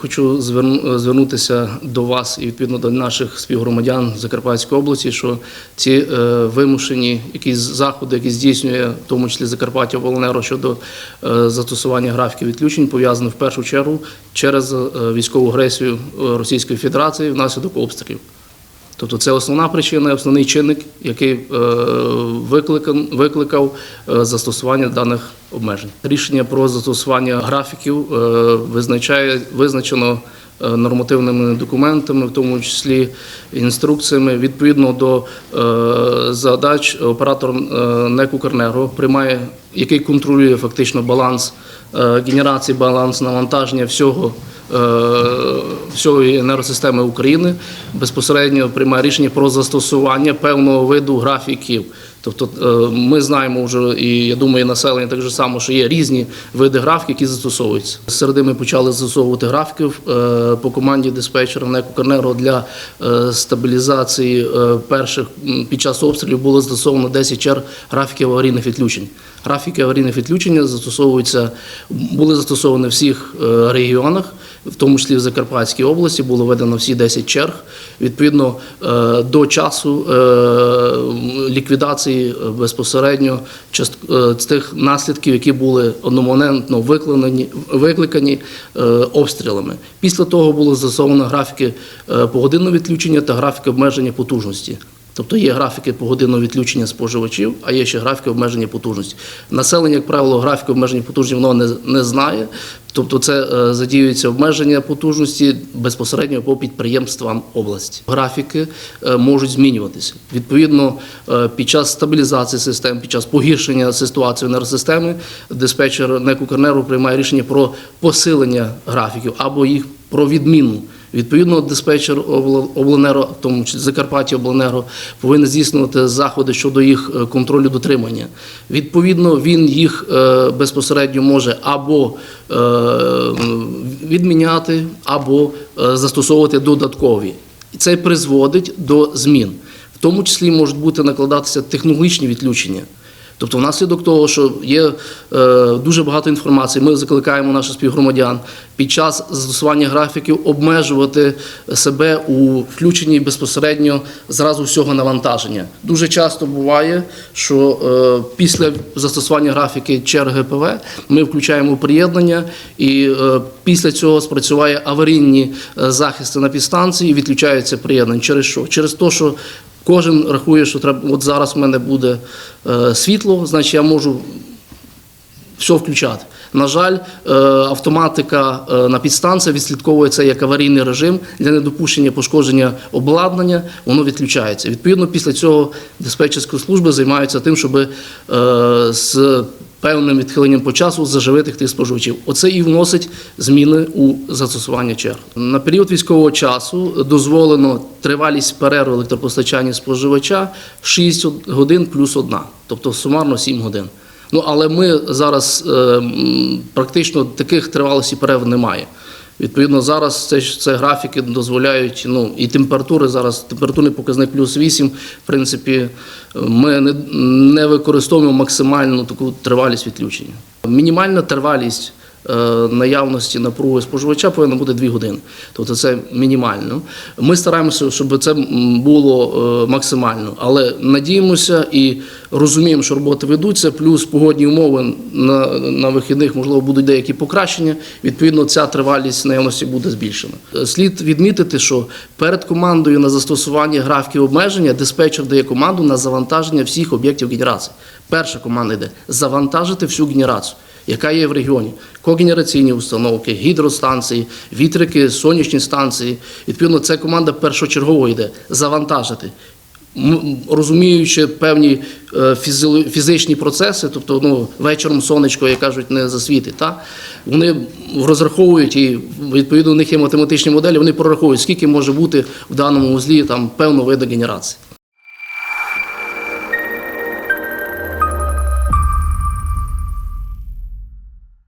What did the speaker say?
Хочу звернутися до вас і відповідно до наших співгромадян Закарпатської області, що ці е, вимушені якісь заходи, які здійснює в тому числі Закарпаття Волонеро щодо е, застосування графіків відключень, пов'язано в першу чергу через е, військову агресію е, Російської Федерації внаслідок обстрілів. Тобто це основна причина, основний чинник, який е, викликав, е, застосування даних обмежень. Рішення про застосування графіків е, визначає визначено нормативними документами, в тому числі інструкціями. Відповідно до задач оператор НЕК «Укренерго» приймає, який контролює фактично баланс генерації, баланс навантаження всього всієї енергосистеми України безпосередньо приймає рішення про застосування певного виду графіків. Тобто е, ми знаємо вже, і я думаю, населення так же само, що є різні види графіків, які застосовуються. Середи ми почали застосовувати графіків е, по команді диспетчера НЕК «Укренерго» для е, стабілізації перших під час обстрілів було застосовано 10 черг графіків аварійних відключень. Графіки аварійних відключення застосовуються, були застосовані в всіх регіонах, в тому числі в Закарпатській області, було введено всі 10 черг. Відповідно до часу е, ліквідації е, безпосередньо е, тих наслідків, які були одномоментно викликані, е, обстрілами. Після того було застосовані графіки погодинного відключення та графіки обмеження потужності. Тобто є графіки погодинного відключення споживачів, а є ще графіки обмеження потужності. Населення, як правило, графіки обмеження потужності воно не, не знає. Тобто це е, задіюється обмеження потужності безпосередньо по підприємствам області. Графіки е, можуть змінюватися. Відповідно, е, під час стабілізації систем, під час погіршення ситуації енергосистеми, диспетчер НЕК «Укренерго» приймає рішення про посилення графіків або їх про відміну. Відповідно, диспетчер обленерго, в тому числі Закарпаття обленерго, повинен здійснювати заходи щодо їх е, контролю дотримання. Відповідно, він їх е, безпосередньо може або е, відміняти, або застосовувати додаткові. Це призводить до змін. В тому числі можуть бути накладатися технологічні відключення. Тобто, внаслідок того, що є е, дуже багато інформації, ми закликаємо наших співгромадян під час застосування графіків обмежувати себе у включенні безпосередньо зразу всього навантаження. Дуже часто буває, що е, після застосування графіки черги ГПВ ми включаємо приєднання, і е, після цього спрацюває аварійні е, захисти на підстанції і відключається приєднання. Через що? Через те, що Кожен рахує, що треба, от зараз в мене буде е, світло, значить я можу все включати. На жаль, е, автоматика е, на підстанції відслідковує це як аварійний режим для недопущення пошкодження обладнання, воно відключається. Відповідно, після цього диспетчерські служби займаються тим, щоб з певним відхиленням по часу заживити тих споживачів. Оце і вносить зміни у застосування черг. На період військового часу дозволено тривалість перерви електропостачання споживача 6 годин плюс 1, тобто сумарно 7 годин. Ну, але ми зараз е, практично таких тривалості перерв немає. Відповідно, зараз це, це графіки дозволяють, ну і температури зараз, температурний показник плюс 8, в принципі, ми не, не використовуємо максимальну таку тривалість відключення. Мінімальна тривалість наявності напруги споживача повинна бути 2 години. Тобто це мінімально. Ми стараємося, щоб це було е, максимально, але надіємося і розуміємо, що роботи ведуться, плюс погодні умови на, на вихідних, можливо, будуть деякі покращення. Відповідно, ця тривалість наявності буде збільшена. Е, Слід відмітити, що перед командою на застосування графіків обмеження диспетчер дає команду на завантаження всіх об'єктів генерації. Перша команда йде завантажити всю генерацію. Яка є в регіоні? Когенераційні установки, гідростанції, вітрики, сонячні станції. Відповідно, ця команда першочергово йде завантажити. Розуміючи певні е, фізичні процеси, тобто ну, вечором сонечко, як кажуть, не засвітить, та? вони розраховують і відповідно у них є математичні моделі, вони прораховують, скільки може бути в даному узлі там, певного виду генерації.